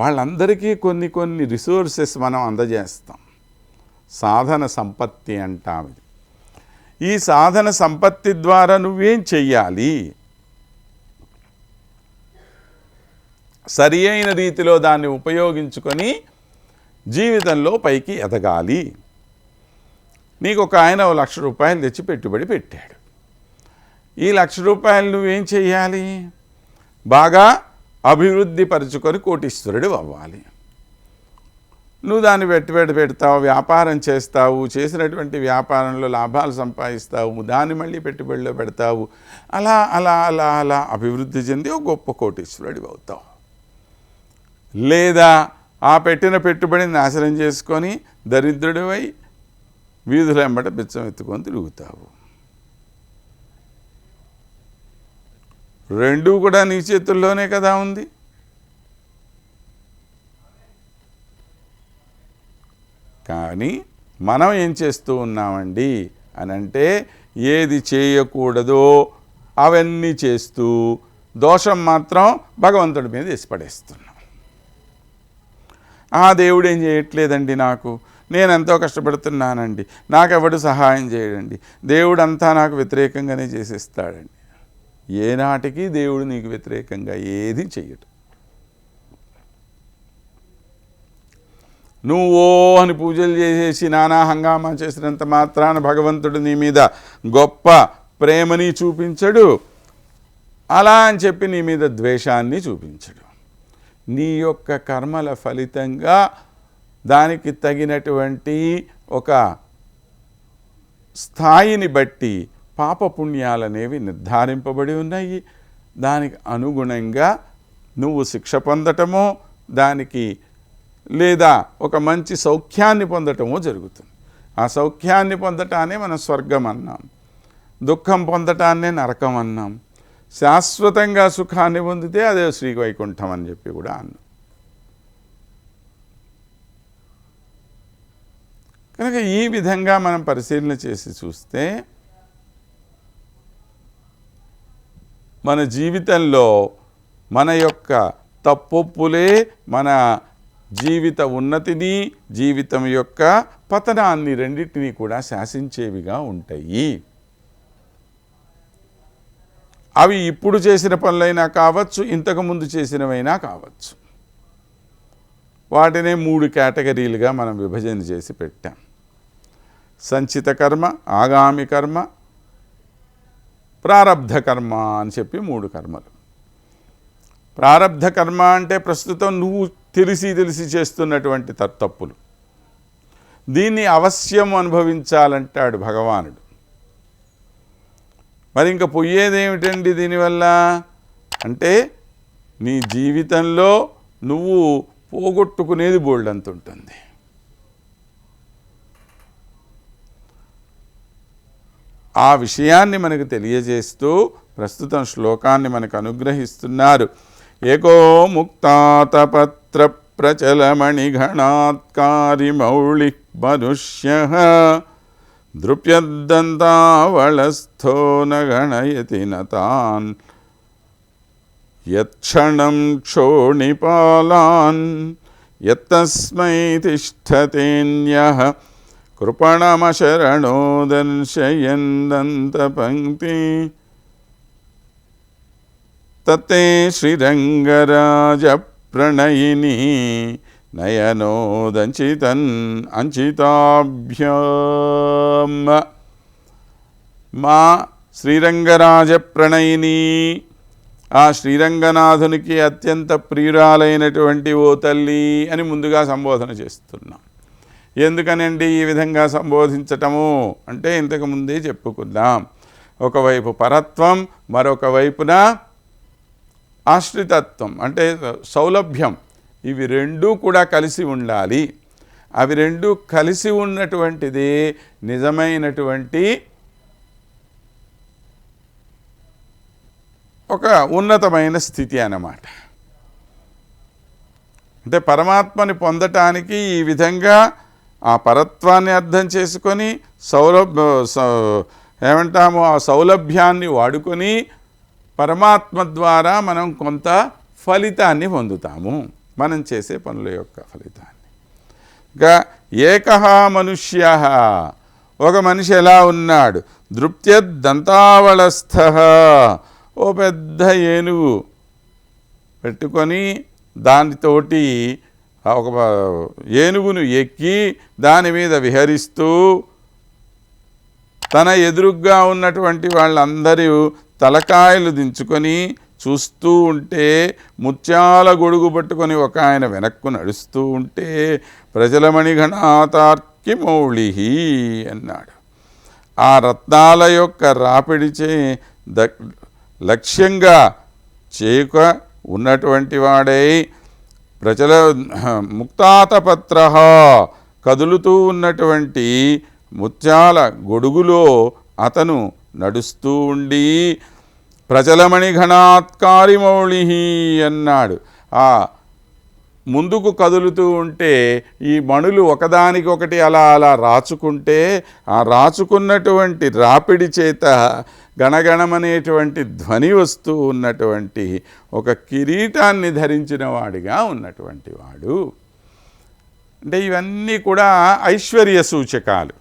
వాళ్ళందరికీ కొన్ని కొన్ని రిసోర్సెస్ మనం అందజేస్తాం. సాధన సంపత్తి అంటాం ఇది. ఈ సాధన సంపత్తి ద్వారా నువ్వేం చెయ్యాలి? సరి అయిన రీతిలో దాన్ని ఉపయోగించుకొని జీవితంలో పైకి ఎదగాలి. నీకు ఒక ఆయన ఓ లక్ష రూపాయలు తెచ్చి పెట్టుబడి పెట్టాడు. ఈ లక్ష రూపాయలు నువ్వేం చెయ్యాలి? బాగా అభివృద్ధి పరుచుకొని కోటీశ్వరుడు అవ్వాలి. నువ్వు దాన్ని పెట్టుబడి పెడతావు వ్యాపారం చేస్తావు చేసినటువంటి వ్యాపారంలో లాభాలు సంపాదిస్తావు దాన్ని మళ్ళీ పెట్టుబడిలో పెడతావు. అలా అలా అలా అలా అభివృద్ధి చెంది ఒక గొప్ప కోటీశ్వరుడు అవుతావు. లేదా ఆ పెట్టిన పెట్టుబడిని నాశనం చేసుకొని దరిద్రుడివై వీధుల వెంబడి బిచ్చం ఎత్తుకొని తిరుగుతావు. రెండూ కూడా నీ చేతుల్లోనే కదా ఉంది. కానీ మనం ఏం చేస్తూ ఉన్నామండి అని అంటే ఏది చేయకూడదో అవన్నీ చేస్తూ దోషం మాత్రం భగవంతుడి మీద ఇసిపడేస్తున్నాం ఆ దేవుడు ఏం చేయట్లేదండి నాకు. నేను ఎంతో కష్టపడుతున్నానండి. నాకెవడు సహాయం చేయడండి. దేవుడు అంతా నాకు వ్యతిరేకంగానే చేసేస్తాడండి. ఏనాటికి దేవుడు నీకు వ్యతిరేకంగా ఏది చెయ్యడు. నువ్వు ఓ అని పూజలు చేసేసి నానా హంగామా చేసినంత మాత్రాన భగవంతుడు నీ మీద గొప్ప ప్రేమని చూపించడు. అలా అని చెప్పి నీ మీద ద్వేషాన్ని చూపించడు. నీ యొక్క కర్మల ఫలితంగా దానికి తగినటువంటి ఒక స్థాయిని బట్టి పాపపుణ్యాలనేవి నిర్ధారింపబడి ఉన్నాయి. దానికి అనుగుణంగా నువ్వు శిక్ష పొందటమో దానికి లేదా ఒక మంచి సౌఖ్యాన్ని పొందటమో జరుగుతుంది. ఆ సౌఖ్యాన్ని పొందటానే మనం స్వర్గం అన్నాం. దుఃఖం పొందటాన్నే నరకం అన్నాం. శాశ్వతంగా సుఖాన్ని పొందితే అదే శ్రీ వైకుంఠం అని చెప్పి కూడా అన్నాం. కనుక ఈ విధంగా మనం పరిశీలన చేసి చూస్తే మన జీవితంలో మన యొక్క తప్పొప్పులే మన జీవిత ఉన్నతిని జీవితం యొక్క పతనాన్ని రెండింటినీ కూడా శాసించేవిగా ఉంటాయి. అవి ఇప్పుడు చేసిన పనులైనా కావచ్చు ఇంతకుముందు చేసినవైనా కావచ్చు. వాటినే మూడు కేటగిరీలుగా మనం విభజన చేసి పెట్టాం. సంచిత కర్మ ఆగామి కర్మ ప్రారబ్ధ కర్మ అని చెప్పి మూడు కర్మలు. ప్రారబ్ధ కర్మ అంటే ప్రస్తుతం నువ్వు తెలిసి తెలిసి చేస్తున్నటువంటి త- తప్పులు. దీన్ని అవశ్యం అనుభవించాలంటాడు భగవానుడు. మరి ఇంకా పోయేదేమిటండి దీనివల్ల? అంటే నీ జీవితంలో నువ్వు పోగొట్టుకునేది బోల్డ్ అంత ఉంటుంది. ఆ విషయాన్ని మనకు తెలియజేస్తూ ప్రస్తుతం శ్లోకాన్ని మనకు అనుగ్రహిస్తున్నారు. ఏకో ముక్తాతపత్ర ప్రచలమణిఘణాత్కారి మౌళి మనుష్య దృప్యద్దంతావళస్థో నగణయతి నతాన్ యక్షణం క్షోణిపాలాన్ యత్తస్మై తిష్టతేన్యః కృపణమశరణో దర్శయందంతపంక్తి తతే శ్రీరంగరాజ ప్రణయిని నయనోదంచితన్ అంచితాభ్యాం. మా శ్రీరంగరాజ ప్రణయిని ఆ శ్రీరంగనాథునికి అత్యంత ప్రియురాలైనటువంటి ఓ తల్లి అని ముందుగా సంబోధన చేస్తున్నాం. ఎందుకనండి ఈ విధంగా సంబోధించటము? అంటే ఇంతకు ముందే చెప్పుకుందాం. ఒకవైపు పరత్వం మరొక వైపున ఆశ్రితత్వం అంటే సౌలభ్యం. ఇవి రెండూ కూడా కలిసి ఉండాలి. అవి రెండు కలిసి ఉన్నటువంటిది నిజమైనటువంటి ఒక ఉన్నతమైన స్థితి అన్నమాట. అంటే పరమాత్మని పొందటానికి ఈ విధంగా ఆ పరత్వాన్ని అర్థం చేసుకొని సౌలభ్య సౌ- ఏమంటాము ఆ సౌలభ్యాన్ని వాడుకొని పరమాత్మ ద్వారా మనం కొంత ఫలితాన్ని పొందుతాము. మనం చేసే పనుల యొక్క ఫలితాన్ని. ఇంకా ఏకహ మనుష్య. ఒక మనిషి ఎలా ఉన్నాడు? దృప్త్యదంతావళస్థ ఓ పెద్ద ఏనుగు. పెట్టుకొని దానితోటి ఒక ఏనుగును ఎక్కి దాని మీద విహరిస్తూ తన ఎదురుగ్గా ఉన్నటువంటి వాళ్ళందరూ తలకాయలు దించుకొని చూస్తూ ఉంటే ముత్యాల గొడుగు పట్టుకొని ఒక ఆయన వెనక్కు నడుస్తూ ఉంటే ప్రజల మణిగణాతార్కి అన్నాడు. ఆ రత్నాల యొక్క రాపిడిచే ద లక్ష్యంగా చేక ఉన్నటువంటి వాడై ప్రజల ముక్తాతపత్ర కదులుతూ ఉన్నటువంటి ముత్యాల గొడుగులో అతను నడుస్తూ ఉండి ప్రచలమణి ఘనాత్కారి మౌళి అన్నాడు. ఆ ముందుకు కదులుతూ ఉంటే ఈ మణులు ఒకదానికొకటి అలా అలా రాచుకుంటే ఆ రాచుకున్నటువంటి రాపిడి చేత గణగణమనేటువంటి ధ్వని వస్తూ ఉన్నటువంటి ఒక కిరీటాన్ని ధరించిన వాడిగా ఉన్నటువంటి వాడు. అంటే ఇవన్నీ కూడా ఐశ్వర్య సూచకాలు.